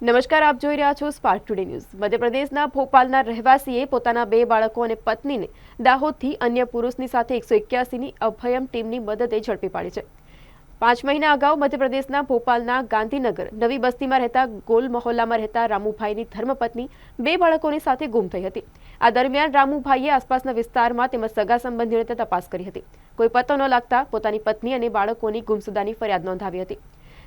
નમસ્કાર, આપ જોઈ રહ્યા છો સ્પાર્ક ટુડે ન્યૂઝ મધ્યપ્રદેશના ભોપાલના રહેવાસીએ પોતાના બે બાળકો અને પત્નીને દાહોદથી અન્ય પુરુષની સાથે એકસો એક્યાસીની અભયમ ટીમની મદદે ઝડપી પાડી છે. પાંચ મહિના અગાઉ મધ્યપ્રદેશના ભોપાલના ગાંધીનગર નવી બસ્તીમાં રહેતા ગોલ મહોલ્લામાં રહેતા રામુભાઈની ધર્મપત્ની બે બાળકોની સાથે ગુમ થઈ હતી. આ દરમિયાન રામુભાઈએ આસપાસના વિસ્તારમાં તેમજ સગા સંબંધીઓને તપાસ કરી હતી. કોઈ પતો ન લાગતા પોતાની પત્ની અને બાળકોની ગુમસુદાની ફરિયાદ નોંધાવી હતી.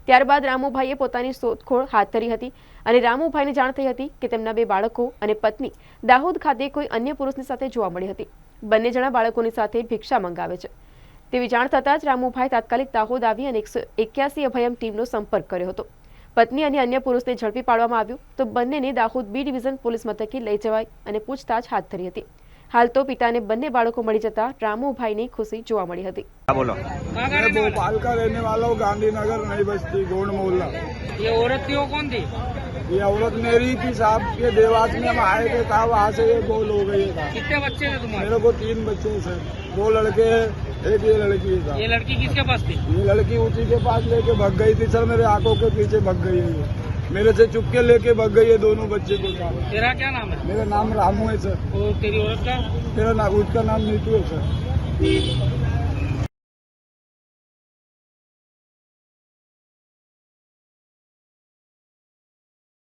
ત્યારબાદ રામુભાઈએ પોતાની શોધખોળ હાથ ધરી હતી અને રામુભાઈને જાણ થઈ હતી કે તેમના બે બાળકો અને પત્ની દાહોદ ખાતે કોઈ અન્ય પુરુષની સાથે જોવા મળી હતી. બંને જણા બાળકોની સાથે ભિક્ષા મંગાવે છે. તેવી જાણ થતાં જ રામુભાઈ તાત્કાલિક દાહોદ આવી અને એકસો એક્યાસી અભયમ ટીમનો સંપર્ક કર્યો હતો. પત્ની અને અન્ય પુરુષને ઝડપી પાડવામાં આવ્યું તો બંનેને દાહોદ બી ડિવિઝન પોલીસ મથકે લઈ જવાઈ અને પૂછતાછ હાથ ધરી હતી. હાલ તો પિતાને બંને બાળકો મળી જતા રામુભાઈની ખુશી જોવા મળી હતી हाँ बोलो मैं भोपाल का रहने वाला हूँ गांधीनगर नई बस्ती गोंड मोहल्ला ये औरत थी वो कौन थी ये औरत मेरी थी साहब के देवास में हम आए थे था वहाँ से ये गोल हो गई था कितने बच्चे थे तुम्हारे मेरे को तीन बच्चे हैं सर दो लड़के हैं एक ये लड़की है ये साहब लड़की किसके पास थी ये लड़की उसी के पास लेके भग गई थी सर मेरे आंखों के पीछे भग गई है ये मेरे से चुप के लेके भग गई है दोनों बच्चे को साहब तेरा क्या नाम है मेरा नाम रामू है सर और तेरी औरत का मेरा नाम उसका नाम नीतू है सर